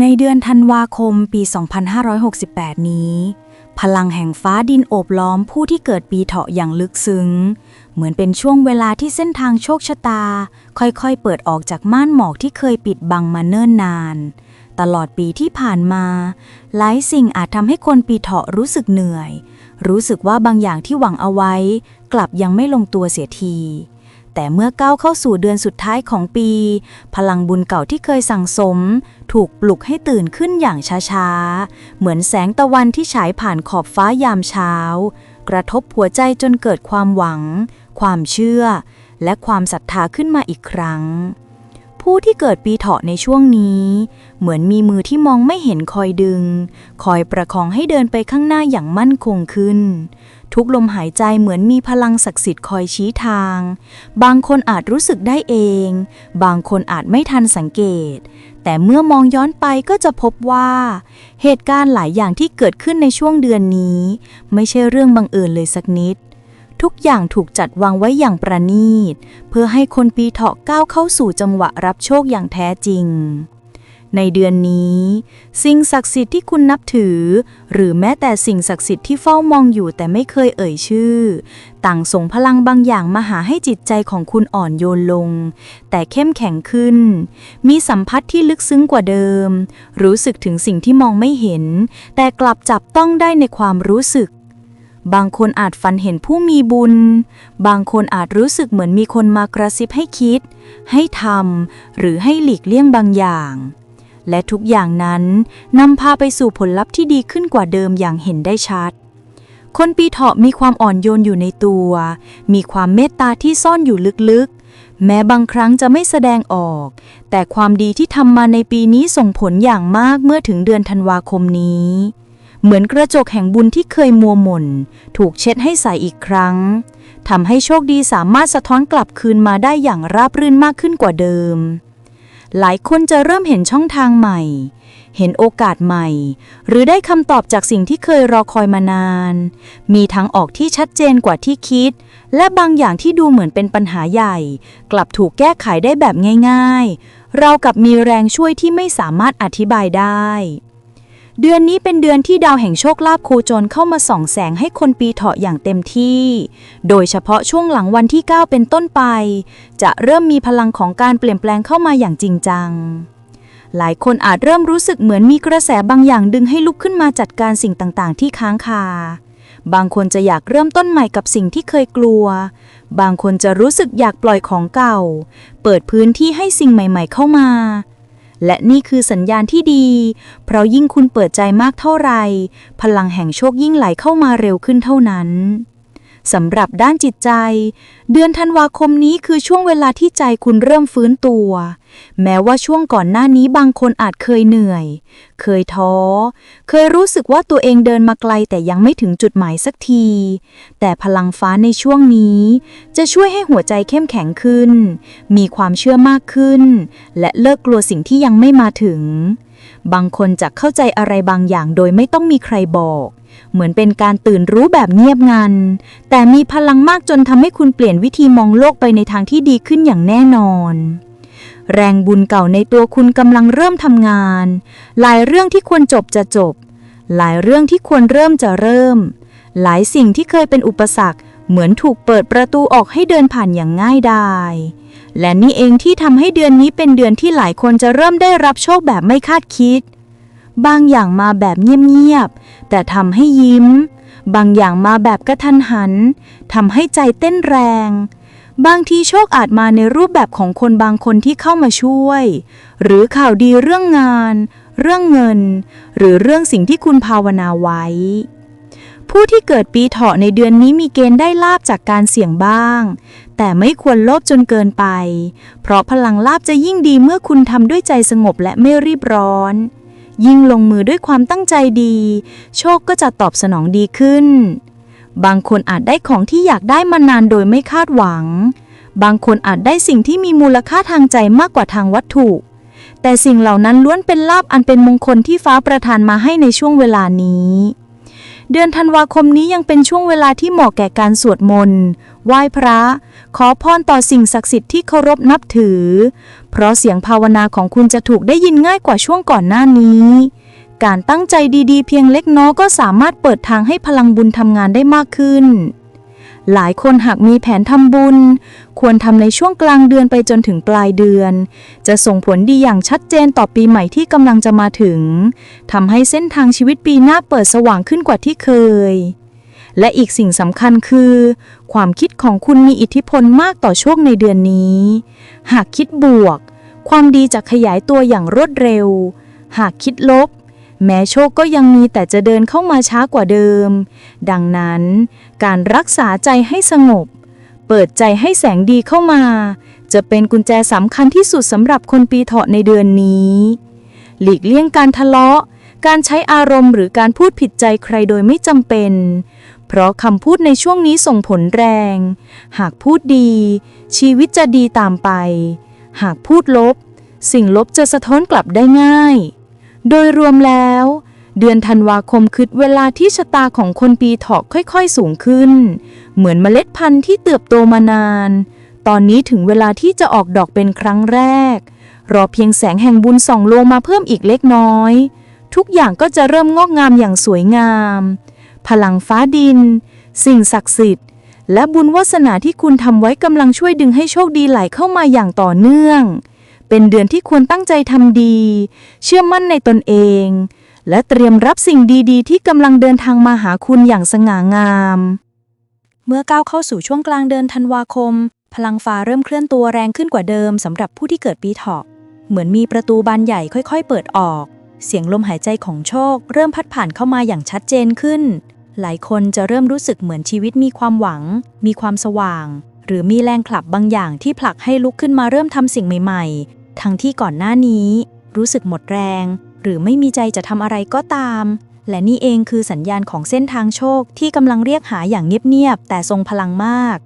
ในเดือนธันวาคมปี 2568 นี้ พลังแห่งฟ้าดินโอบล้อมผู้ที่เกิดปีเถาะอย่างลึกซึ้ง เหมือนเป็นช่วงเวลาที่เส้นทางโชคชะตา ค่อยๆ เปิดออกจากม่านหมอกที่เคยปิดบังมาเนิ่นนาน ตลอดปีที่ผ่านมา หลายสิ่งอาจทำให้คนปีเถาะรู้สึกเหนื่อย รู้สึกว่าบางอย่างที่หวังเอาไว้ กลับยังไม่ลงตัวเสียที แต่เมื่อก้าวเข้าสู่เดือนสุดท้ายของปี พลังบุญเก่าที่เคยสั่งสม ถูกปลุกให้ตื่นขึ้นอย่างช้าๆ เหมือนแสงตะวันที่ฉายผ่านขอบฟ้ายามเช้า กระทบหัวใจจนเกิดความหวัง ความเชื่อ และความศรัทธาขึ้นมาอีกครั้ง ผู้ที่เกิดปีเถาะในช่วงนี้ เหมือนมีมือที่มองไม่เห็นคอยดึง คอยประคองให้เดินไปข้างหน้าอย่างมั่นคงขึ้น ทุกลมหายใจเหมือนมีพลังศักดิ์สิทธิ์คอยชี้ทาง บางคนอาจรู้สึกได้เอง บางคนอาจไม่ทันสังเกต แต่เมื่อมองย้อนไปก็จะพบว่า เหตุการณ์หลายอย่างที่เกิดขึ้นในช่วงเดือนนี้ ไม่ใช่เรื่องบังเอิญเลยสักนิด ทุกอย่างถูกจัดวางไว้อย่างประณีต เพื่อให้คนปีเถาะก้าวเข้าสู่จังหวะรับโชคอย่างแท้จริง ในเดือนนี้ สิ่งศักดิ์สิทธิ์ที่คุณนับถือ หรือแม้แต่สิ่งศักดิ์สิทธิ์ที่เฝ้ามองอยู่แต่ไม่เคยเอ่ยชื่อ ต่างส่งพลังบางอย่างมาหาให้จิตใจของคุณอ่อนโยนลง แต่เข้มแข็งขึ้น มีสัมผัสที่ลึกซึ้งกว่าเดิม รู้สึกถึงสิ่งที่มองไม่เห็น แต่กลับจับต้องได้ในความรู้สึก บางคนอาจฝันเห็นผู้มีบุญ บางคนอาจรู้สึกเหมือนมีคนมากระซิบให้คิด ให้ทำหรือให้หลีกเลี่ยงบางอย่าง และทุกอย่างนั้นนำพาไปสู่ผลลัพธ์ที่ดีขึ้นกว่าเดิมอย่างเห็นได้ชัด คนปีเถาะมีความอ่อนโยนอยู่ในตัว มีความเมตตาที่ซ่อนอยู่ลึกๆ แม้บางครั้งจะไม่แสดงออก แต่ความดีที่ทำมาในปีนี้ส่งผลอย่างมากเมื่อถึงเดือนธันวาคมนี้ เหมือนกระจกแห่งบุญที่เคยมัวหม่น ถูกเช็ดให้ใสอีกครั้งทำให้โชคดีสามารถสะท้อนกลับคืนมาได้อย่างราบรื่นมากขึ้นกว่าเดิม หลายคนจะเริ่มเห็นช่องทางใหม่ เห็นโอกาสใหม่ หรือได้คำตอบจากสิ่งที่เคยรอคอยมานาน มีทางออกที่ชัดเจนกว่าที่คิด และบางอย่างที่ดูเหมือนเป็นปัญหาใหญ่ กลับถูกแก้ไขได้แบบง่าย ๆ เรากับมีแรงช่วยที่ไม่สามารถอธิบายได้ เดือนนี้เป็นเดือนที่ดาวแห่งโชคลาภโคจรเข้ามาส่องแสงให้คนปีเถาะอย่างเต็มที่ โดยเฉพาะช่วงหลังวันที่ 9 เป็นต้นไป จะเริ่มมีพลังของการเปลี่ยนแปลงเข้ามาอย่างจริงจัง หลายคนอาจเริ่มรู้สึกเหมือนมีกระแสบางอย่างดึงให้ลุกขึ้นมาจัดการสิ่งต่างๆ ที่ค้างคา บางคนจะอยากเริ่มต้นใหม่กับสิ่งที่เคยกลัว บางคนจะรู้สึกอยากปล่อยของเก่า เปิดพื้นที่ให้สิ่งใหม่ ๆ เข้ามา และนี่คือสัญญาณที่ดี เพราะยิ่งคุณเปิดใจมากเท่าไหร่ พลังแห่งโชคยิ่งไหลเข้ามาเร็วขึ้นเท่านั้น สำหรับด้านจิตใจ เดือนธันวาคมนี้คือช่วงเวลาที่ใจคุณเริ่มฟื้นตัว แม้ว่าช่วงก่อนหน้านี้บางคนอาจเคยเหนื่อย เคยท้อ เคยรู้สึกว่าตัวเองเดินมาไกลแต่ยังไม่ถึงจุดหมายสักที แต่พลังฟ้าในช่วงนี้ จะช่วยให้หัวใจเข้มแข็งขึ้น มีความเชื่อมากขึ้น และเลิกกลัวสิ่งที่ยังไม่มาถึงบางคนจะเข้าใจอะไรบางอย่างโดยไม่ต้องมีใครบอก เหมือนเป็นการตื่นรู้แบบเงียบงัน แต่มีพลังมากจนทำให้คุณเปลี่ยนวิธีมองโลกไปในทางที่ดีขึ้นอย่างแน่นอน แรงบุญเก่าในตัวคุณกำลังเริ่มทำงาน หลายเรื่องที่ควรจบจะจบ หลายเรื่องที่ควรเริ่มจะเริ่ม หลายสิ่งที่เคยเป็นอุปสรรค เหมือนถูกเปิดประตูออกให้เดินผ่านอย่างง่ายดายและนี่เองที่ทำให้เดือนนี้เป็นเดือนที่หลายคนจะเริ่มได้รับโชคแบบไม่คาดคิด บางอย่างมาแบบเงียบ แต่ทำให้ยิ้ม บางอย่างมาแบบกระทันหันทำให้ใจเต้นแรง บางทีโชคอาจมาในรูปแบบของคนบางคนที่เข้ามาช่วย หรือข่าวดีเรื่องงาน เรื่องเงิน หรือเรื่องสิ่งที่คุณภาวนาไว้ ผู้ที่เกิดปีเถาะในเดือนนี้มีเกณฑ์ได้ลาบจากการเสี่ยงบ้าง แต่ไม่ควรโลภจนเกินไป เพราะพลังลาบจะยิ่งดีเมื่อคุณทำด้วยใจสงบและไม่รีบร้อน ยิ่งลงมือด้วยความตั้งใจดี โชคก็จะตอบสนองดีขึ้น บางคนอาจได้ของที่อยากได้มานานโดยไม่คาดหวัง บางคนอาจได้สิ่งที่มีมูลค่าทางใจมากกว่าทางวัตถุ แต่สิ่งเหล่านั้นล้วนเป็นลาบอันเป็นมงคลที่ฟ้าประทานมาให้ในช่วงเวลานี้ เดือนธันวาคมนี้ยังเป็นช่วงเวลาที่เหมาะแก่การสวดมนต์ไหว้พระ ขอพรต่อสิ่งศักดิ์สิทธิ์ที่เคารพนับถือ เพราะเสียงภาวนาของคุณจะถูกได้ยินง่ายกว่าช่วงก่อนหน้านี้ การตั้งใจดีๆ เพียงเล็กน้อยก็สามารถเปิดทางให้พลังบุญทำงานได้มากขึ้น หลายคนหากมีแผนทำบุญ ควรทำในช่วงกลางเดือนไปจนถึงปลายเดือน จะส่งผลดีอย่างชัดเจนต่อปีใหม่ที่กำลังจะมาถึงทำให้เส้นทางชีวิตปีหน้าเปิดสว่างขึ้นกว่าที่เคย และอีกสิ่งสำคัญคือ ความคิดของคุณมีอิทธิพลมากต่อโชคในเดือนนี้ หากคิดบวก ความดีจะขยายตัวอย่างรวดเร็ว หากคิดลบ แม้โชคก็ยังมีแต่จะเดินเข้ามาช้ากว่าเดิม ดังนั้นการรักษาใจให้สงบ เปิดใจให้แสงดีเข้ามา จะเป็นกุญแจสำคัญที่สุดสำหรับคนปีเถาะในเดือนนี้ หลีกเลี่ยงการทะเลาะ การใช้อารมณ์หรือการพูดผิดใจใครโดยไม่จำเป็น เพราะคำพูดในช่วงนี้ส่งผลแรง หากพูดดี ชีวิตจะดีตามไป หากพูดลบ สิ่งลบจะสะท้อนกลับได้ง่าย โดยรวมแล้ว เดือนธันวาคมคือเวลาที่ชะตาของคนปีเถาะค่อยๆสูงขึ้น เหมือนเมล็ดพันธุ์ที่เติบโตมานาน ตอนนี้ถึงเวลาที่จะออกดอกเป็นครั้งแรก รอเพียงแสงแห่งบุญส่องลงมาเพิ่มอีกเล็กน้อย ทุกอย่างก็จะเริ่มงอกงามอย่างสวยงาม พลังฟ้าดิน สิ่งศักดิ์สิทธิ์และบุญวาสนาที่คุณทำไว้กำลังช่วยดึงให้โชคดีไหลเข้ามาอย่างต่อเนื่อง เป็นเดือนที่ควรตั้งใจทำดี เชื่อมั่นในตนเอง และเตรียมรับสิ่งดีๆ ที่กำลังเดินทางมาหาคุณอย่างสง่างาม เมื่อก้าวเข้าสู่ช่วงกลางเดือนธันวาคม พลังฟ้าเริ่มเคลื่อนตัวแรงขึ้นกว่าเดิมสำหรับผู้ที่เกิดปีเถาะ เหมือนมีประตูบานใหญ่ค่อย ๆ เปิดออก เสียงลมหายใจของโชค เริ่มพัดผ่านเข้ามาอย่างชัดเจนขึ้น หลายคนจะเริ่มรู้สึกเหมือนชีวิตมีความหวัง มีความสว่างหรือมีแรงผลักบางอย่างที่ผลักให้ลุกขึ้นมาเริ่มทำสิ่งใหม่ๆ ทั้งที่ก่อนหน้านี้ รู้สึกหมดแรง หรือไม่มีใจจะทำอะไรก็ตาม และนี่เองคือสัญญาณของเส้นทางโชคที่กำลังเรียกหาอย่างเงียบๆแต่ทรงพลังมาก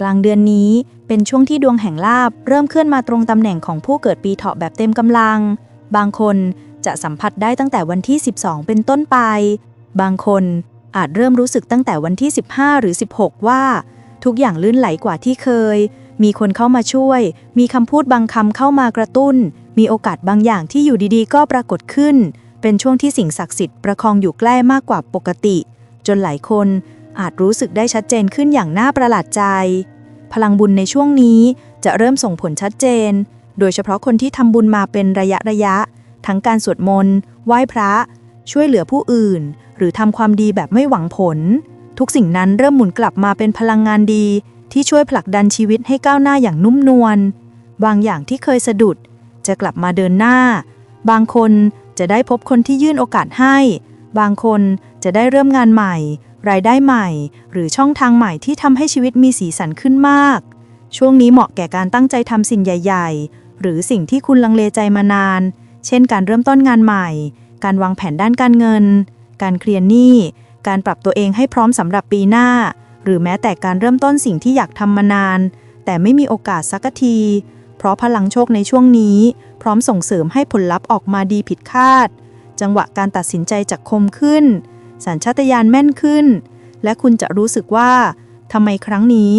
กลางเดือนนี้เป็นช่วงที่ดวงแห่งลาบ เริ่มเคลื่อนมาตรงตำแหน่งของผู้เกิดปีเถาะแบบเต็มกำลัง บางคนจะสัมผัสได้ตั้งแต่วันที่ 12 เป็นต้นไป บางคนอาจเริ่มรู้สึกตั้งแต่วันที่ 15 หรือ 16 ว่า ทุกอย่างลื่นไหลกว่าที่เคย มีคนเข้ามาช่วย มีคำพูดบางคำเข้ามากระตุ้น มีโอกาสบางอย่างที่อยู่ดีๆ ก็ปรากฏขึ้น เป็นช่วงที่สิ่งศักดิ์สิทธิ์ประคองอยู่ใกล้มากกว่าปกติ จนหลายคนอาจรู้สึกได้ชัดเจนขึ้นอย่างน่าประหลาดใจ พลังบุญในช่วงนี้จะเริ่มส่งผลชัดเจน โดยเฉพาะคนที่ทำบุญมาเป็นระยะระยะ ทั้งการสวดมนต์ ไหว้พระ ช่วยเหลือผู้อื่น หรือทำความดีแบบไม่หวังผล ทุกสิ่งนั้นเริ่มหมุนกลับมาเป็นพลังงานดี ที่ช่วยผลักดันชีวิตให้ก้าวหน้าอย่างนุ่มนวลบางอย่างที่เคยสะดุด จะกลับมาเดินหน้า บางคนจะได้พบคนที่ยื่นโอกาสให้ บางคนจะได้เริ่มงานใหม่ รายได้ใหม่ หรือช่องทางใหม่ที่ทำให้ชีวิตมีสีสันขึ้นมาก ช่วงนี้เหมาะแก่การตั้งใจทำสิ่งใหญ่ ๆ หรือสิ่งที่คุณลังเลใจมานาน เช่น การเริ่มต้นงานใหม่ การวางแผนด้านการเงิน การเคลียร์หนี้ การปรับตัวเองให้พร้อมสำหรับปีหน้า หรือแม้แต่การเริ่มต้นสิ่งที่อยากทำมานาน แต่ไม่มีโอกาสสักที เพราะพลังโชคในช่วงนี้ พร้อมส่งเสริมให้ผลลัพธ์ออกมาดีผิดคาด จังหวะการตัดสินใจจะคมขึ้น สัญชาตญาณแม่นขึ้น และคุณจะรู้สึกว่าทำไมครั้งนี้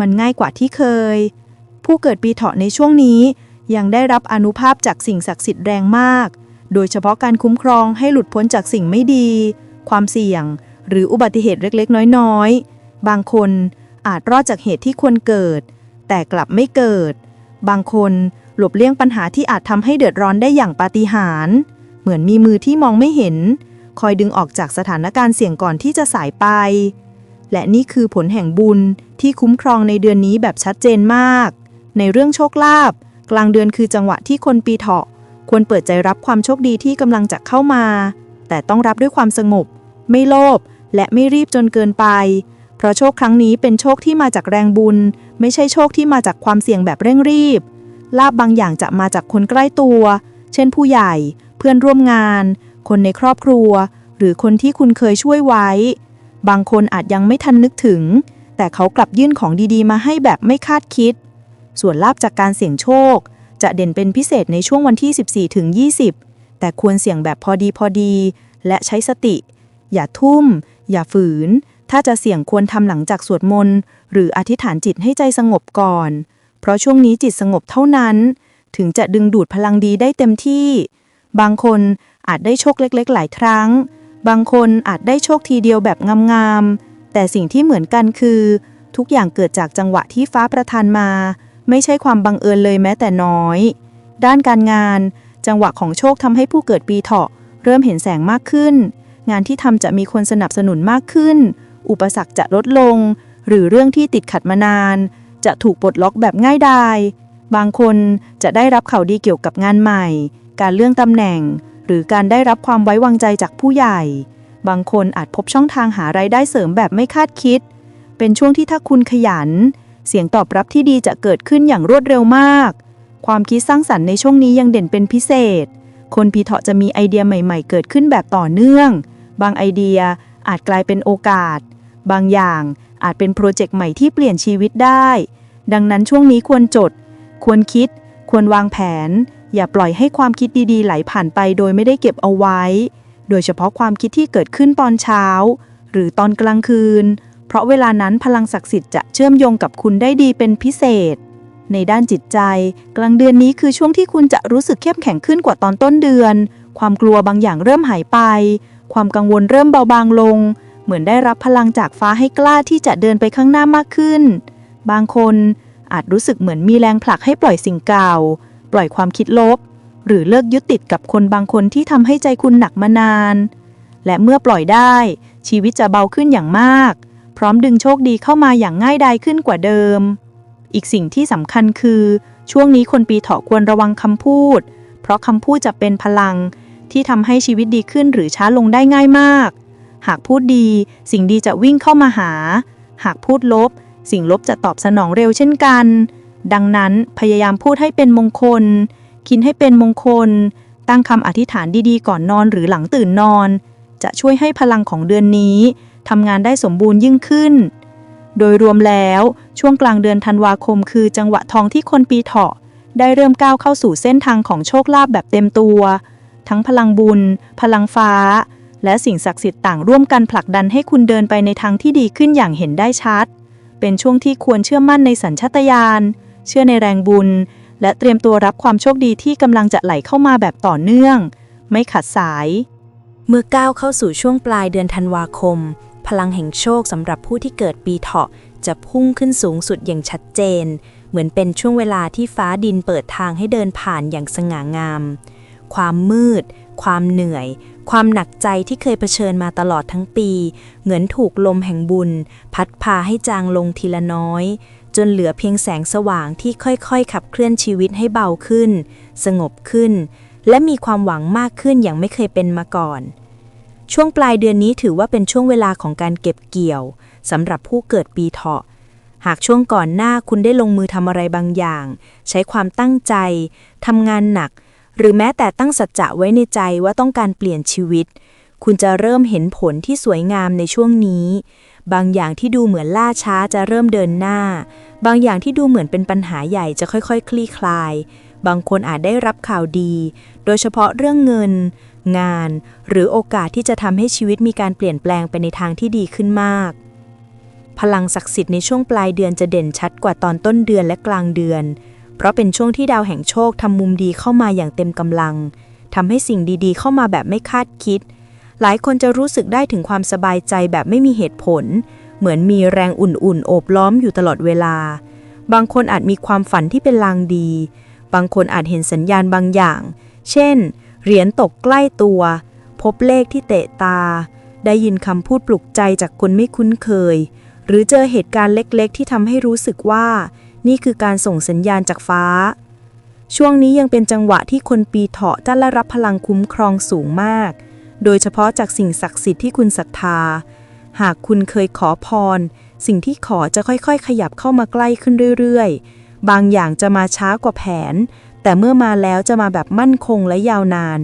มันง่ายกว่าที่เคย ผู้เกิดปีเถาะในช่วงนี้ยังได้รับอนุภาพจากสิ่งศักดิ์สิทธิ์แรงมาก โดยเฉพาะการคุ้มครองให้หลุดพ้นจากสิ่งไม่ดี ความเสี่ยง หรืออุบัติเหตุเล็กๆ น้อยๆ บางคนอาจรอดจากเหตุที่ควรเกิด แต่กลับไม่เกิด บางคนหลบเลี่ยงปัญหาที่อาจทำให้เดือดร้อนได้อย่างปาฏิหาริย์เหมือนมีมือที่มองไม่เห็น คอยดึงออกจากสถานการณ์เสี่ยงก่อนที่จะสายไป และนี่คือผลแห่งบุญที่คุ้มครองในเดือนนี้แบบชัดเจนมาก ในเรื่องโชคลาภกลางเดือนคือจังหวะที่คนปีเถาะ ควรเปิดใจรับความโชคดีที่กำลังจะเข้ามา แต่ต้องรับด้วยความสงบ ไม่โลภและไม่รีบจนเกินไป เพราะโชคครั้งนี้เป็นโชคที่มาจากแรงบุญ ไม่ใช่โชคที่มาจากความเสี่ยงแบบเร่งรีบ ลาบบางอย่างจะมาจากคนใกล้ตัว เช่นผู้ใหญ่ เพื่อนร่วมงาน คนในครอบครัว หรือคนที่คุณเคยช่วยไว้ บางคนอาจยังไม่ทันนึกถึง แต่เขากลับยื่นของดีๆ มาให้แบบไม่คาดคิด ส่วนลาบจากการเสี่ยงโชค จะเด่นเป็นพิเศษในช่วงวันที่ 14ถึง20 แต่ควรเสี่ยงแบบพอดีพอดี และใช้สติ อย่าทุ่ม อย่าฝืน ถ้าจะเสี่ยงควรทำหลังจากสวดมนต์ หรืออธิษฐานจิตให้ใจสงบก่อน เพราะช่วงนี้จิตสงบเท่านั้น ถึงจะดึงดูดพลังดีได้เต็มที่ บางคนอาจได้โชคเล็ก ๆ หลายครั้ง บางคนอาจได้โชคทีเดียวแบบงามๆ แต่สิ่งที่เหมือนกันคือ ทุกอย่างเกิดจากจังหวะที่ฟ้าประทานมา ไม่ใช่ความบังเอิญเลยแม้แต่น้อย ด้านการงาน จังหวะของโชคทำให้ผู้เกิดปีเถาะเริ่มเห็นแสงมากขึ้น งานที่ทำจะมีคนสนับสนุนมากขึ้น อุปสรรคจะลดลง หรือเรื่องที่ติดขัดมานาน จะถูกปลดล็อกแบบง่ายดาย บางคนจะได้รับข่าวดีเกี่ยวกับงานใหม่ การเลื่อนตำแหน่ง หรือการได้รับความไว้วางใจจากผู้ใหญ่ บางคนอาจพบช่องทางหารายได้เสริมแบบไม่คาดคิด เป็นช่วงที่ถ้าคุณขยัน เสียงตอบรับที่ดีจะเกิดขึ้นอย่างรวดเร็วมาก ความคิดสร้างสรรค์ในช่วงนี้ยังเด่นเป็นพิเศษคนปีเถาะจะมีไอเดียใหม่ ๆ เกิดขึ้นแบบต่อเนื่อง บางไอเดียอาจกลายเป็นโอกาส บางอย่างอาจเป็นโปรเจกต์ใหม่ที่เปลี่ยนชีวิตได้ ดังนั้นช่วงนี้ควรจด ควรคิด ควรวางแผน อย่าปล่อยให้ความคิดดีๆ ไหลผ่านไปโดยไม่ได้เก็บเอาไว้ โดยเฉพาะความคิดที่เกิดขึ้นตอนเช้า หรือตอนกลางคืน เพราะเวลานั้นพลังศักดิ์สิทธิ์จะเชื่อมโยงกับคุณได้ดีเป็นพิเศษ ในด้านจิตใจ กลางเดือนนี้คือช่วงที่คุณจะรู้สึกเข้มแข็งขึ้นกว่าตอนต้นเดือน ความกลัวบางอย่างเริ่มหายไป ความกังวลเริ่มเบาบางลง เหมือนได้รับพลังจากฟ้าให้กล้าที่จะเดินไปข้างหน้ามากขึ้น บางคนอาจรู้สึกเหมือนมีแรงผลักให้ปล่อยสิ่งเก่า ปล่อยความคิดลบ หรือเลิกยึดติดกับคนบางคนที่ทำให้ใจคุณหนักมานาน และเมื่อปล่อยได้ ชีวิตจะเบาขึ้นอย่างมาก พร้อมดึงโชคดีเข้ามาอย่างง่ายดายขึ้นกว่าเดิม อีกสิ่งที่สำคัญคือ ช่วงนี้คนปีเถาะควรระวังคำพูด เพราะคำพูดจะเป็นพลัง ที่ทำให้ชีวิตดีขึ้นหรือช้าลงได้ง่ายมาก หากพูดดี สิ่งดีจะวิ่งเข้ามาหา หากพูดลบ สิ่งลบจะตอบสนองเร็วเช่นกัน ดังนั้นพยายามพูดให้เป็นมงคล คิดให้เป็นมงคล ตั้งคำอธิษฐานดีๆ ก่อนนอนหรือหลังตื่นนอน จะช่วยให้พลังของเดือนนี้ทำงานได้สมบูรณ์ยิ่งขึ้น โดยรวมแล้วช่วงกลางเดือนธันวาคมคือจังหวะทองที่คนปีเถาะได้เริ่มก้าวเข้าสู่เส้นทางของโชคลาภแบบเต็มตัว ทั้งพลังบุญ พลังฟ้า และสิ่งศักดิ์สิทธิ์ต่างร่วมกันผลักดันให้คุณเดินไปในทางที่ดีขึ้นอย่างเห็นได้ชัด เป็นช่วงที่ควรเชื่อมั่นในสัญชาตญาณ เชื่อในแรงบุญ และเตรียมตัวรับความโชคดีที่กำลังจะไหลเข้ามาแบบต่อเนื่อง ไม่ขัดสาย เมื่อก้าวเข้าสู่ช่วงปลายเดือนธันวาคม พลังแห่งโชคสำหรับผู้ที่เกิดปีเถาะจะพุ่งขึ้นสูงสุดอย่างชัดเจน เหมือนเป็นช่วงเวลาที่ฟ้าดินเปิดทางให้เดินผ่านอย่างสง่างาม ความมืด ความเหนื่อย ความหนักใจที่เคยเผชิญมาตลอดทั้งปี เหมือนถูกลมแห่งบุญ พัดพาให้จางลงทีละน้อย จนเหลือเพียงแสงสว่างที่ค่อยๆ ขับเคลื่อนชีวิตให้เบาขึ้น สงบขึ้น และมีความหวังมากขึ้นอย่างไม่เคยเป็นมาก่อน ช่วงปลายเดือนนี้ถือว่าเป็นช่วงเวลาของการเก็บเกี่ยวสำหรับผู้เกิดปีเถาะหากช่วงก่อนหน้าคุณได้ลงมือทำอะไรบางอย่าง ใช้ความตั้งใจทำงานหนัก หรือแม้แต่ตั้งสัจจะไว้ในใจว่าต้องการเปลี่ยนชีวิต คุณจะเริ่มเห็นผลที่สวยงามในช่วงนี้ บางอย่างที่ดูเหมือนล่าช้าจะเริ่มเดินหน้า บางอย่างที่ดูเหมือนเป็นปัญหาใหญ่จะค่อยๆ คลี่คลาย บางคนอาจได้รับข่าวดี โดยเฉพาะเรื่องเงิน งาน หรือโอกาสที่จะทำให้ชีวิตมีการเปลี่ยนแปลงไปในทางที่ดีขึ้นมากพลังศักดิ์สิทธิ์ในช่วงปลายเดือนจะเด่นชัดกว่าตอนต้นเดือนและกลางเดือน เพราะเป็นช่วงที่ดาวแห่งโชคทำมุมดีเข้ามาอย่างเต็มกำลังทำให้สิ่งดีๆ เข้ามาแบบไม่คาดคิด หลายคนจะรู้สึกได้ถึงความสบายใจแบบไม่มีเหตุผล เหมือนมีแรงอุ่นๆ โอบล้อมอยู่ตลอดเวลา บางคนอาจมีความฝันที่เป็นลางดี บางคนอาจเห็นสัญญาณบางอย่าง เช่น เหรียญตกใกล้ตัว พบเลขที่เตะตา ได้ยินคำพูดปลุกใจจากคนไม่คุ้นเคย หรือเจอเหตุการณ์เล็กๆ ที่ทำให้รู้สึกว่า นี่คือการส่งสัญญาณจากฟ้า ช่วงนี้ยังเป็นจังหวะที่คนปีเถาะจะได้รับพลังคุ้มครองสูงมาก โดยเฉพาะจากสิ่งศักดิ์สิทธิ์ที่คุณศรัทธา หากคุณเคยขอพร สิ่งที่ขอจะค่อยๆ ขยับเข้ามาใกล้ขึ้นเรื่อยๆ บางอย่างจะมาช้ากว่าแผน แต่เมื่อมาแล้วจะมาแบบมั่นคงและยาวนาน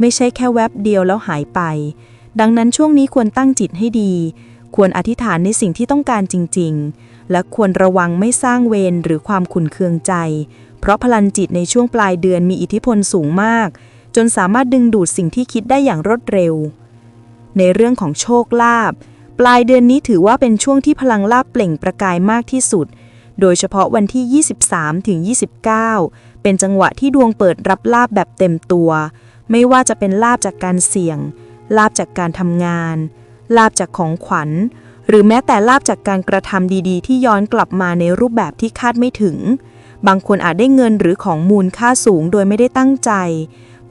ไม่ใช่แค่แวบเดียวแล้วหายไป ดังนั้นช่วงนี้ควรตั้งจิตให้ดี ควรอธิษฐานในสิ่งที่ต้องการจริง ๆ และควรระวังไม่สร้างเวรหรือความขุนเคืองใจ เพราะพลังจิตในช่วงปลายเดือนมีอิทธิพลสูงมาก จนสามารถดึงดูดสิ่งที่คิดได้อย่างรวดเร็ว ในเรื่องของโชคลาภปลายเดือนนี้ถือว่าเป็นช่วงที่พลังลาบเปล่งประกายมากที่สุด โดยเฉพาะวันที่ 23ถึง29 เป็นจังหวะที่ดวงเปิดรับลาบแบบเต็มตัว ไม่ว่าจะเป็นลาบจากการเสี่ยง ลาบจากการทำงาน ลาบจากของขวัญ หรือแม้แต่ลาบจากการกระทำดีๆ ที่ย้อนกลับมาในรูปแบบที่คาดไม่ถึง บางคนอาจได้เงินหรือของมูลค่าสูงโดยไม่ได้ตั้งใจ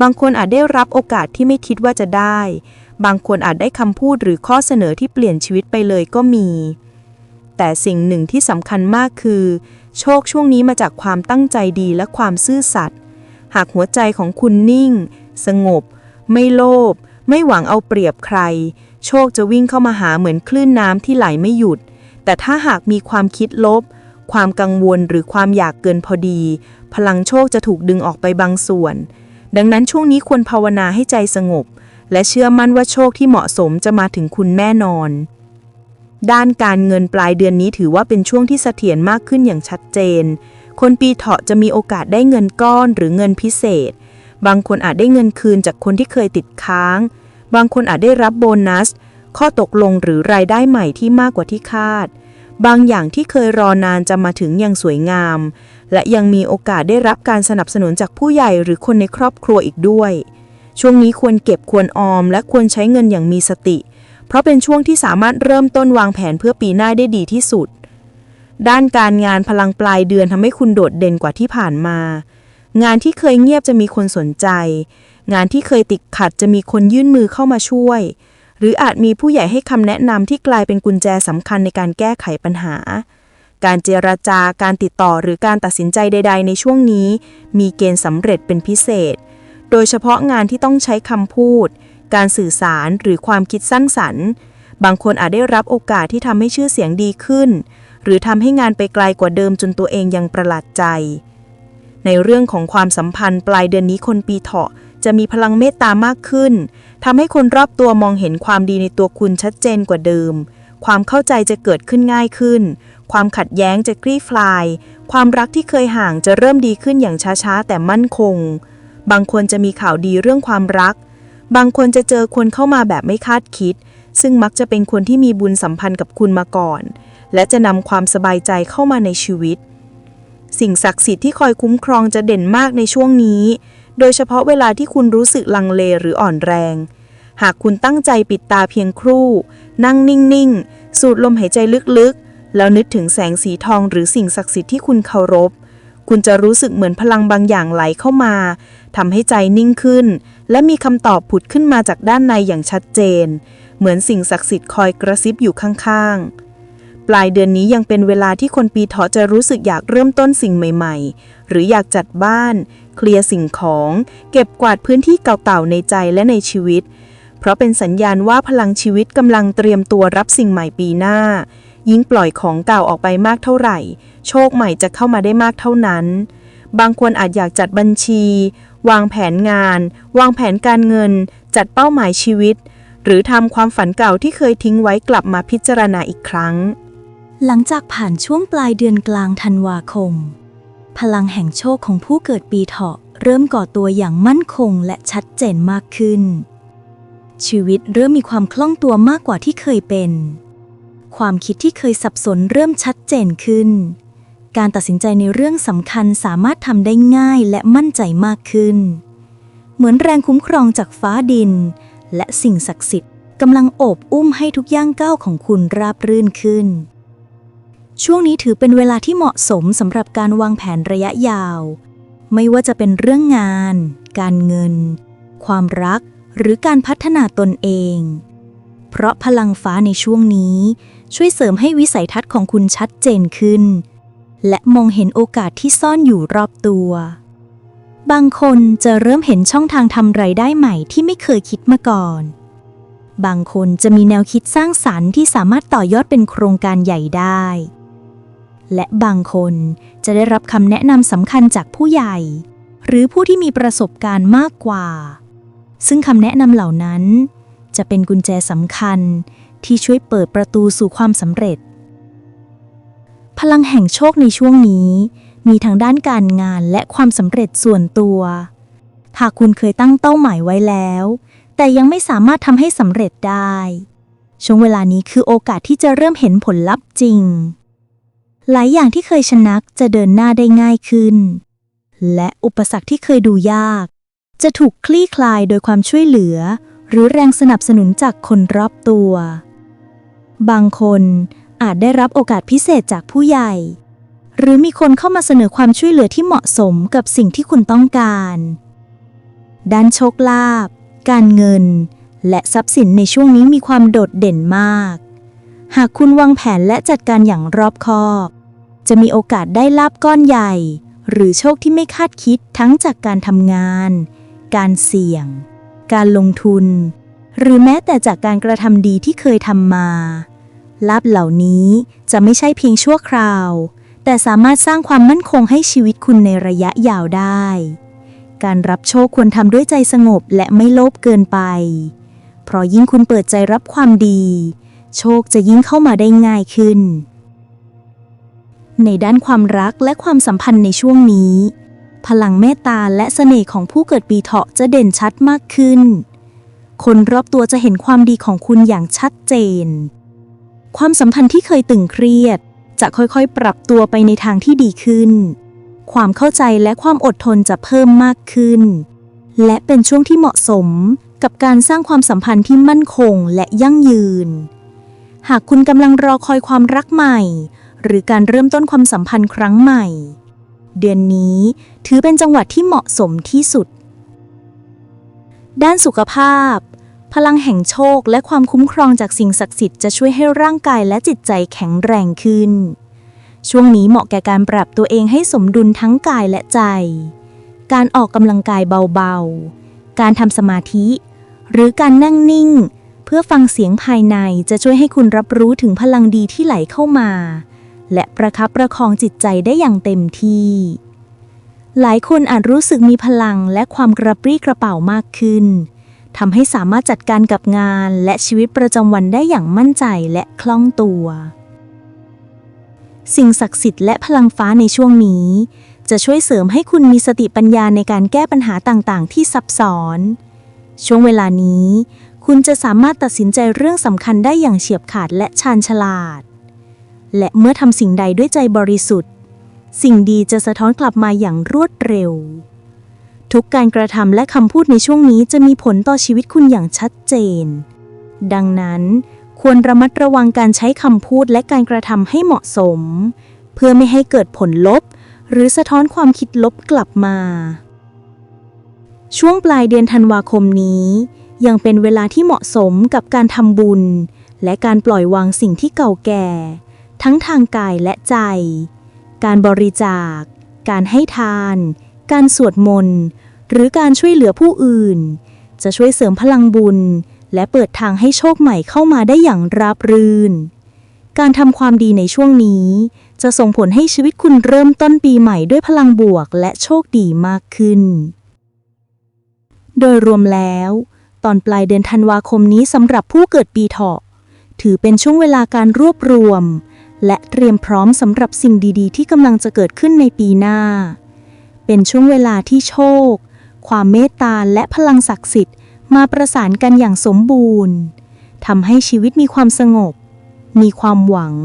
บางคนอาจได้รับโอกาสที่ไม่คิดว่าจะได้ บางคนอาจได้คำพูดหรือข้อเสนอที่เปลี่ยนชีวิตไปเลยก็มี แต่สิ่งหนึ่งที่สำคัญมากคือ โชคช่วงนี้มาจากความตั้งใจดีและความซื่อสัตย์ หากหัวใจของคุณนิ่ง สงบ ไม่โลภ ไม่หวังเอาเปรียบใคร โชคจะวิ่งเข้ามาหาเหมือนคลื่นน้ำที่ไหลไม่หยุด แต่ถ้าหากมีความคิดลบ ความกังวลหรือความอยากเกินพอดี พลังโชคจะถูกดึงออกไปบางส่วน ดังนั้นช่วงนี้ควรภาวนาให้ใจสงบ และเชื่อมั่นว่าโชคที่เหมาะสมจะมาถึงคุณแน่นอน ด้านการเงินปลายเดือนนี้ถือว่าเป็นช่วงที่เสถียรมากขึ้นอย่างชัดเจน คนปีเถาะจะมีโอกาสได้เงินก้อนหรือเงินพิเศษ บางคนอาจได้เงินคืนจากคนที่เคยติดค้าง บางคนอาจได้รับโบนัส ข้อตกลงหรือรายได้ใหม่ที่มากกว่าที่คาด บางอย่างที่เคยรอนานจะมาถึงอย่างสวยงาม และยังมีโอกาสได้รับการสนับสนุนจากผู้ใหญ่หรือคนในครอบครัวอีกด้วย ช่วงนี้ควรเก็บควรออม และควรใช้เงินอย่างมีสติ เพราะเป็นช่วงที่สามารถเริ่มต้นวางแผนเพื่อปีหน้าได้ดีที่สุด ด้านการงานพลังปลายเดือนทำให้คุณโดดเด่นกว่าที่ผ่านมา งานที่เคยเงียบจะมีคนสนใจ งานที่เคยติดขัดจะมีคนยื่นมือเข้ามาช่วย หรืออาจมีผู้ใหญ่ให้คำแนะนำที่กลายเป็นกุญแจสำคัญในการแก้ไขปัญหา การเจรจาการติดต่อหรือการตัดสินใจใด ๆ ในช่วงนี้ มีเกณฑ์สำเร็จเป็นพิเศษ โดยเฉพาะงานที่ต้องใช้คำพูด การสื่อสารหรือความคิดสร้างสรรค์ บางคนอาจได้รับโอกาสที่ทำให้ชื่อเสียงดีขึ้น หรือทำให้งานไปไกลกว่าเดิมจนตัวเองยังประหลาดใจในเรื่องของความสัมพันธ์ปลายเดือนนี้คนปีเถาะ จะมีพลังเมตตามากขึ้นทำให้คนรอบตัวมองเห็นความดีในตัวคุณชัดเจนกว่าเดิม ความเข้าใจจะเกิดขึ้นง่ายขึ้น ความขัดแย้งจะคลี่คลาย ความรักที่เคยห่างจะเริ่มดีขึ้นอย่างช้าๆ แต่มั่นคง บางคนจะมีข่าวดีเรื่องความรัก บางคนจะเจอคนเข้ามาแบบไม่คาดคิด ซึ่งมักจะเป็นคนที่มีบุญสัมพันธ์กับคุณมาก่อน และจะนำความสบายใจเข้ามาในชีวิต สิ่งศักดิ์สิทธิ์ที่คอยคุ้มครองจะเด่นมากในช่วงนี้ โดยเฉพาะเวลาที่คุณรู้สึกลังเลหรืออ่อนแรง หากคุณตั้งใจปิดตาเพียงครู่ นั่งนิ่งๆ สูดลมหายใจลึกๆ แล้วนึกถึงแสงสีทองหรือสิ่งศักดิ์สิทธิ์ที่คุณเคารพ คุณจะรู้สึกเหมือนพลังบางอย่างไหลเข้ามาทำให้ใจนิ่งขึ้น และมีคำตอบผุดขึ้นมาจากด้านในอย่างชัดเจน เหมือนสิ่งศักดิ์สิทธิ์คอยกระซิบอยู่ข้างๆปลายเดือนนี้ยังเป็นเวลาที่คนปีเถาะจะรู้สึกอยากเริ่มต้นสิ่งใหม่ ๆ หรืออยากจัดบ้าน เคลียร์สิ่งของ เก็บกวาดพื้นที่เก่าๆในใจและในชีวิต เพราะเป็นสัญญาณว่าพลังชีวิตกำลังเตรียมตัวรับสิ่งใหม่ปีหน้า ยิ่งปล่อยของเก่าออกไปมากเท่าไหร่ โชคใหม่จะเข้ามาได้มากเท่านั้น บางคนอาจอยากจัดบัญชี วางแผนงาน วางแผนการเงิน จัดเป้าหมายชีวิต หรือทำความฝันเก่าที่เคยทิ้งไว้กลับมาพิจารณาอีกครั้ง หลังจากผ่านช่วงปลายเดือนกลางธันวาคม พลังแห่งโชคของผู้เกิดปีเถาะเริ่มก่อตัวอย่างมั่นคงและชัดเจนมากขึ้น ชีวิตเริ่มมีความคล่องตัวมากกว่าที่เคยเป็น ความคิดที่เคยสับสนเริ่มชัดเจนขึ้น การตัดสินใจในเรื่องสำคัญสามารถทำได้ง่ายและมั่นใจมากขึ้น เหมือนแรงคุ้มครองจากฟ้าดิน และสิ่งศักดิ์สิทธิ์กำลังโอบอุ้มให้ทุกย่างก้าวของคุณราบรื่นขึ้น ช่วงนี้ถือเป็นเวลาที่เหมาะสมสำหรับการวางแผนระยะยาว ไม่ว่าจะเป็นเรื่องงาน การเงิน ความรัก หรือการพัฒนาตนเอง เพราะพลังฟ้าในช่วงนี้ ช่วยเสริมให้วิสัยทัศน์ของคุณชัดเจนขึ้น และมองเห็นโอกาสที่ซ่อนอยู่รอบตัว บางคนจะเริ่มเห็นช่องทางทำไรายได้ใหม่ที่ไม่เคยคิดมาก่อน บางคนจะมีแนวคิดสร้างสรรค์ที่สามารถต่อยอดเป็นโครงการใหญ่ได้ และบางคนจะได้รับคำแนะนำสำคัญจากผู้ใหญ่ หรือผู้ที่มีประสบการณ์มากกว่า ซึ่งคำแนะนำเหล่านั้น จะเป็นกุญแจสำคัญที่ช่วยเปิดประตูสู่ความสำเร็จ พลังแห่งโชคในช่วงนี้ มีทั้งด้านการงานและความสำเร็จส่วนตัว หากคุณเคยตั้งเป้าหมายไว้แล้ว แต่ยังไม่สามารถทำให้สำเร็จได้ ช่วงเวลานี้คือโอกาสที่จะเริ่มเห็นผลลัพธ์จริง หลายอย่างที่เคยชนะจะเดินหน้าได้ง่ายขึ้น และอุปสรรคที่เคยดูยาก จะถูกคลี่คลายโดยความช่วยเหลือ หรือแรงสนับสนุนจากคนรอบตัว บางคนอาจได้รับโอกาสพิเศษจากผู้ใหญ่ หรือมีคนเข้ามาเสนอความช่วยเหลือที่เหมาะสมกับสิ่งที่คุณต้องการ ด้านโชคลาภการเงิน และทรัพย์สินในช่วงนี้มีความโดดเด่นมาก หากคุณวางแผนและจัดการอย่างรอบคอบ จะมีโอกาสได้ลาบก้อนใหญ่ หรือโชคที่ไม่คาดคิดทั้งจากการทำงาน การเสี่ยง การลงทุน หรือแม้แต่จากการกระทำดีที่เคยทำมาลาบเหล่านี้จะไม่ใช่เพียงชั่วคราว แต่สามารถสร้างความมั่นคงให้ชีวิตคุณในระยะยาวได้ การรับโชคควรทำด้วยใจสงบและไม่โลภเกินไป เพราะยิ่งคุณเปิดใจรับความดี โชคจะยิ่งเข้ามาได้ง่ายขึ้น ในด้านความรักและความสัมพันธ์ในช่วงนี้ พลังเมตตาและเสน่ห์ของผู้เกิดปีเถาะจะเด่นชัดมากขึ้น คนรอบตัวจะเห็นความดีของคุณอย่างชัดเจน ความสัมพันธ์ที่เคยตึงเครียด จะค่อยๆ ปรับตัวไปในทางที่ดีขึ้น ความเข้าใจและความอดทนจะเพิ่มมากขึ้น และเป็นช่วงที่เหมาะสมกับการสร้างความสัมพันธ์ที่มั่นคงและยั่งยืน หากคุณกำลังรอคอยความรักใหม่ หรือการเริ่มต้นความสัมพันธ์ครั้งใหม่ เดือนนี้ถือเป็นจังหวะที่เหมาะสมที่สุด ด้านสุขภาพ พลังแห่งโชคและความคุ้มครองจากสิ่งศักดิ์สิทธิ์จะช่วยให้ร่างกายและจิตใจแข็งแรงขึ้น ช่วงนี้เหมาะแก่การปรับตัวเองให้สมดุลทั้งกายและใจ การออกกำลังกายเบาๆ การทำสมาธิ หรือการนั่งนิ่งเพื่อฟังเสียงภายในจะช่วยให้คุณรับรู้ถึงพลังดีที่ไหลเข้ามา และประคับประคองจิตใจได้อย่างเต็มที่ หลายคนอาจรู้สึกมีพลังและความกระปรี้กระเป๋ามากขึ้นทำให้สามารถจัดการกับงานและชีวิตประจำวันได้อย่างมั่นใจและคล่องตัว สิ่งศักดิ์สิทธิ์และพลังฟ้าในช่วงนี้ จะช่วยเสริมให้คุณมีสติปัญญาในการแก้ปัญหาต่างๆ ที่ซับซ้อน ช่วงเวลานี้ คุณจะสามารถตัดสินใจเรื่องสำคัญได้อย่างเฉียบขาดและชาญฉลาด และเมื่อทำสิ่งใดด้วยใจบริสุทธิ์ สิ่งดีจะสะท้อนกลับมาอย่างรวดเร็ว ทุกการกระทำและคำพูดในช่วงนี้จะมีผลต่อชีวิตคุณอย่างชัดเจน ดังนั้น ควรระมัดระวังการใช้คำพูดและการกระทำให้เหมาะสม เพื่อไม่ให้เกิดผลลบ หรือสะท้อนความคิดลบกลับมา ช่วงปลายเดือนธันวาคมนี้ ยังเป็นเวลาที่เหมาะสมกับการทำบุญ และการปล่อยวางสิ่งที่เก่าแก่ ทั้งทางกายและใจ การบริจาค การให้ทาน การสวดมนต์ หรือการช่วยเหลือผู้อื่น จะช่วยเสริมพลังบุญ และเปิดทางให้โชคใหม่เข้ามาได้อย่างราบรื่น การทำความดีในช่วงนี้ จะส่งผลให้ชีวิตคุณเริ่มต้นปีใหม่ด้วยพลังบวกและโชคดีมากขึ้น โดยรวมแล้ว ตอนปลายเดือนธันวาคมนี้สำหรับผู้เกิดปีเถาะถือเป็นช่วงเวลาการรวบรวม และเตรียมพร้อมสำหรับสิ่งดีๆ ที่กำลังจะเกิดขึ้นในปีหน้า เป็นช่วงเวลาที่โชค ความเมตตาและพลังศักดิ์สิทธิ์ มาประสานกันอย่างสมบูรณ์ทำให้ชีวิตมีความสงบ มีความหวัง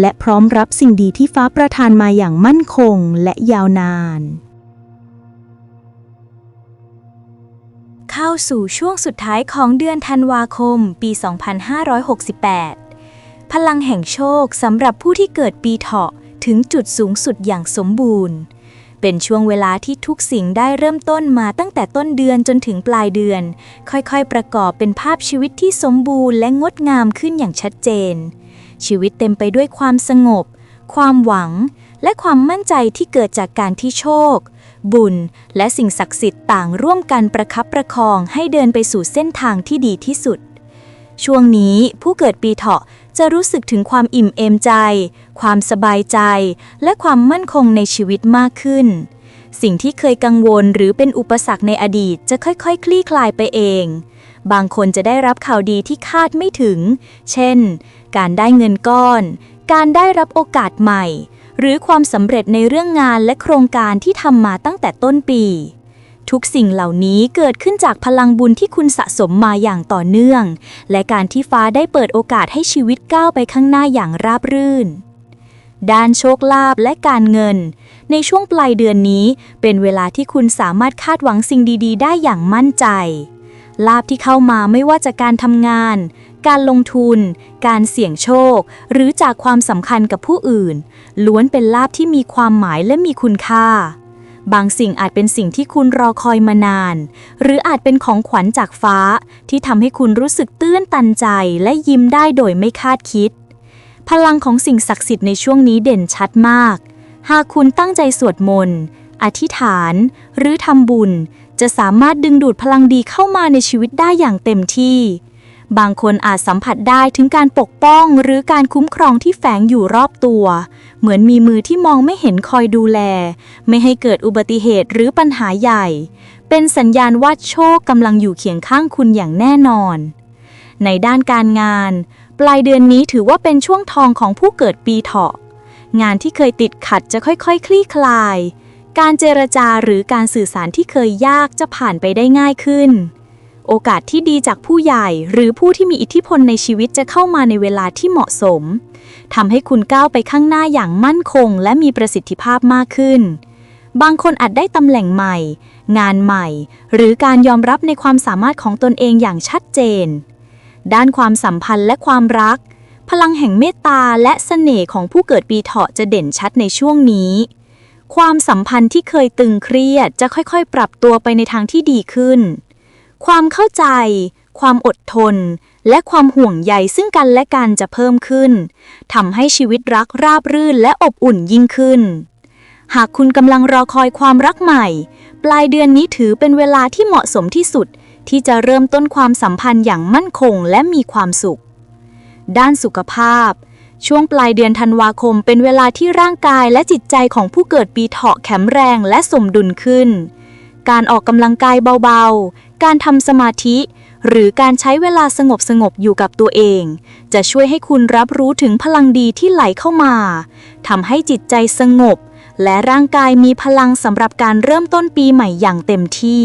และพร้อมรับสิ่งดีที่ฟ้าประทานมาอย่างมั่นคงและยาวนาน เข้าสู่ช่วงสุดท้ายของเดือนธันวาคม ปี 2568 พลังแห่งโชคสำหรับผู้ที่เกิดปีเถาะถึงจุดสูงสุดอย่างสมบูรณ์ เป็นช่วงเวลาที่ทุกสิ่งได้เริ่มต้นมาตั้งแต่ต้นเดือนจนถึงปลายเดือน ค่อยๆ ประกอบเป็นภาพชีวิตที่สมบูรณ์และงดงามขึ้นอย่างชัดเจน ชีวิตเต็มไปด้วยความสงบ ความหวัง และความมั่นใจที่เกิดจากการที่โชค บุญ และสิ่งศักดิ์สิทธิ์ต่างร่วมกันประคับประคองให้เดินไปสู่เส้นทางที่ดีที่สุดช่วงนี้ผู้เกิดปีเถาะ จะรู้สึกถึงความอิ่มเอมใจ ความสบายใจ และความมั่นคงในชีวิตมากขึ้น สิ่งที่เคยกังวลหรือเป็นอุปสรรคในอดีตจะค่อยๆคคลี่คลายไปเอง บางคนจะได้รับข่าวดีที่คาดไม่ถึง เช่น การได้เงินก้อน การได้รับโอกาสใหม่ หรือความสำเร็จในเรื่องงานและโครงการที่ทำมาตั้งแต่ต้นปี ทุกสิ่งเหล่านี้เกิดขึ้นจากพลังบุญที่คุณสะสมมาอย่างต่อเนื่อง และการที่ฟ้าได้เปิดโอกาสให้ชีวิตก้าวไปข้างหน้าอย่างราบรื่น ด้านโชคลาภและการเงิน ในช่วงปลายเดือนนี้ เป็นเวลาที่คุณสามารถคาดหวังสิ่งดี ๆ ได้อย่างมั่นใจ ลาภที่เข้ามาไม่ว่าจากการทำงาน การลงทุน การเสี่ยงโชค หรือจากความสำคัญกับผู้อื่น ล้วนเป็นลาภที่มีความหมายและมีคุณค่า บางสิ่งอาจเป็นสิ่งที่คุณรอคอยมานาน หรืออาจเป็นของขวัญจากฟ้า ที่ทำให้คุณรู้สึกตื้นตันใจและยิ้มได้โดยไม่คาดคิด พลังของสิ่งศักดิ์สิทธิ์ในช่วงนี้เด่นชัดมาก หากคุณตั้งใจสวดมนต์ อธิษฐาน หรือทำบุญ จะสามารถดึงดูดพลังดีเข้ามาในชีวิตได้อย่างเต็มที่ บางคนอาจสัมผัสได้ถึงการปกป้องหรือการคุ้มครองที่แฝงอยู่รอบตัว เหมือนมีมือที่มองไม่เห็นคอยดูแล ไม่ให้เกิดอุบัติเหตุหรือปัญหาใหญ่ เป็นสัญญาณว่าโชคกำลังอยู่เคียงข้างคุณอย่างแน่นอน ในด้านการงาน ปลายเดือนนี้ถือว่าเป็นช่วงทองของผู้เกิดปีเถาะ งานที่เคยติดขัดจะค่อยๆคคลี่คลาย การเจรจาหรือการสื่อสารที่เคยยากจะผ่านไปได้ง่ายขึ้น โอกาสที่ดีจากผู้ใหญ่ หรือผู้ที่มีอิทธิพลในชีวิตจะเข้ามาในเวลาที่เหมาะสมทำให้คุณก้าวไปข้างหน้าอย่างมั่นคง และมีประสิทธิภาพมากขึ้น บางคนอาจได้ตำแหน่งใหม่ งานใหม่ หรือการยอมรับในความสามารถของตนเองอย่างชัดเจน ด้านความสัมพันธ์และความรัก พลังแห่งเมตตาและเสน่ห์ของผู้เกิดปีเถาะจะเด่นชัดในช่วงนี้ความสัมพันธ์ที่เคยตึงเครียดจะค่อยๆ ปรับตัวไปในทางที่ดีขึ้น ความเข้าใจ ความอดทน และความห่วงใยซึ่งกันและกันจะเพิ่มขึ้นทำให้ชีวิตรักราบรื่นและอบอุ่นยิ่งขึ้น หากคุณกำลังรอคอยความรักใหม่ ปลายเดือนนี้ถือเป็นเวลาที่เหมาะสมที่สุด ที่จะเริ่มต้นความสัมพันธ์อย่างมั่นคงและมีความสุข ด้านสุขภาพช่วงปลายเดือนธันวาคมเป็นเวลาที่ร่างกายและจิตใจของผู้เกิดปีเถาะแข็งแรงและสมดุลขึ้น การออกกำลังกายเบา การทำสมาธิ หรือการใช้เวลาสงบสงบอยู่กับตัวเอง จะช่วยให้คุณรับรู้ถึงพลังดีที่ไหลเข้ามาทำให้จิตใจสงบ และร่างกายมีพลังสำหรับการเริ่มต้นปีใหม่อย่างเต็มที่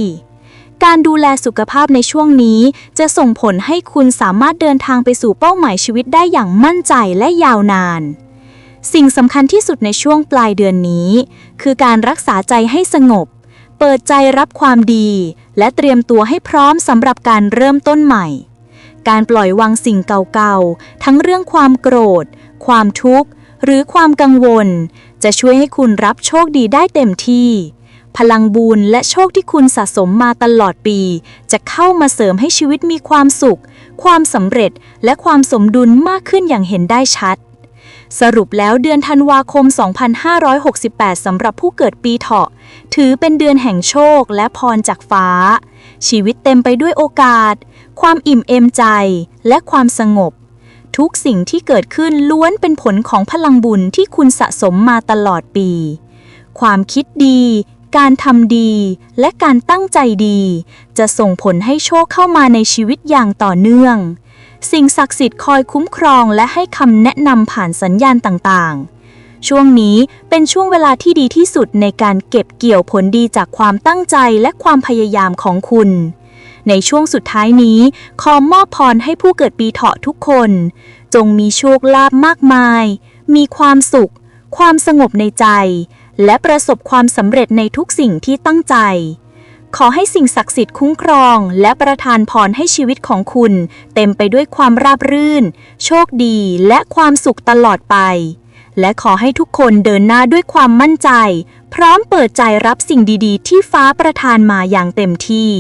การดูแลสุขภาพในช่วงนี้ จะส่งผลให้คุณสามารถเดินทางไปสู่เป้าหมายชีวิตได้อย่างมั่นใจและยาวนาน สิ่งสำคัญที่สุดในช่วงปลายเดือนนี้ คือการรักษาใจให้สงบ เปิดใจรับความดี และเตรียมตัวให้พร้อมสำหรับการเริ่มต้นใหม่ การปล่อยวางสิ่งเก่าๆ ทั้งเรื่องความโกรธ ความทุกข์ หรือความกังวล จะช่วยให้คุณรับโชคดีได้เต็มที่ พลังบุญและโชคที่คุณสะสมมาตลอดปี จะเข้ามาเสริมให้ชีวิตมีความสุข ความสำเร็จและความสมดุลมากขึ้นอย่างเห็นได้ชัดสรุปแล้วเดือนธันวาคม 2568 สำหรับผู้เกิดปีเถาะ ถือเป็นเดือนแห่งโชคและพรจากฟ้า ชีวิตเต็มไปด้วยโอกาส ความอิ่มเอมใจ และความสงบ ทุกสิ่งที่เกิดขึ้นล้วนเป็นผลของพลังบุญที่คุณสะสมมาตลอดปี ความคิดดี การทำดี และการตั้งใจดี จะส่งผลให้โชคเข้ามาในชีวิตอย่างต่อเนื่อง สิ่งศักดิ์สิทธิ์คอยคุ้มครองและให้คำแนะนำผ่านสัญญาณต่างๆ ช่วงนี้เป็นช่วงเวลาที่ดีที่สุดในการเก็บเกี่ยวผลดีจากความตั้งใจและความพยายามของคุณ ในช่วงสุดท้ายนี้ ขอมอบพรให้ผู้เกิดปีเถาะทุกคน จงมีโชคลาภมากมาย มีความสุข ความสงบในใจ และประสบความสำเร็จในทุกสิ่งที่ตั้งใจ ขอให้สิ่งศักดิ์สิทธิ์คุ้มครอง และประทานพรให้ชีวิตของคุณ เต็มไปด้วยความราบรื่น โชคดีและความสุขตลอดไป และขอให้ทุกคนเดินหน้าด้วยความมั่นใจ พร้อมเปิดใจรับสิ่งดีๆ ที่ฟ้าประทานมาอย่างเต็มที่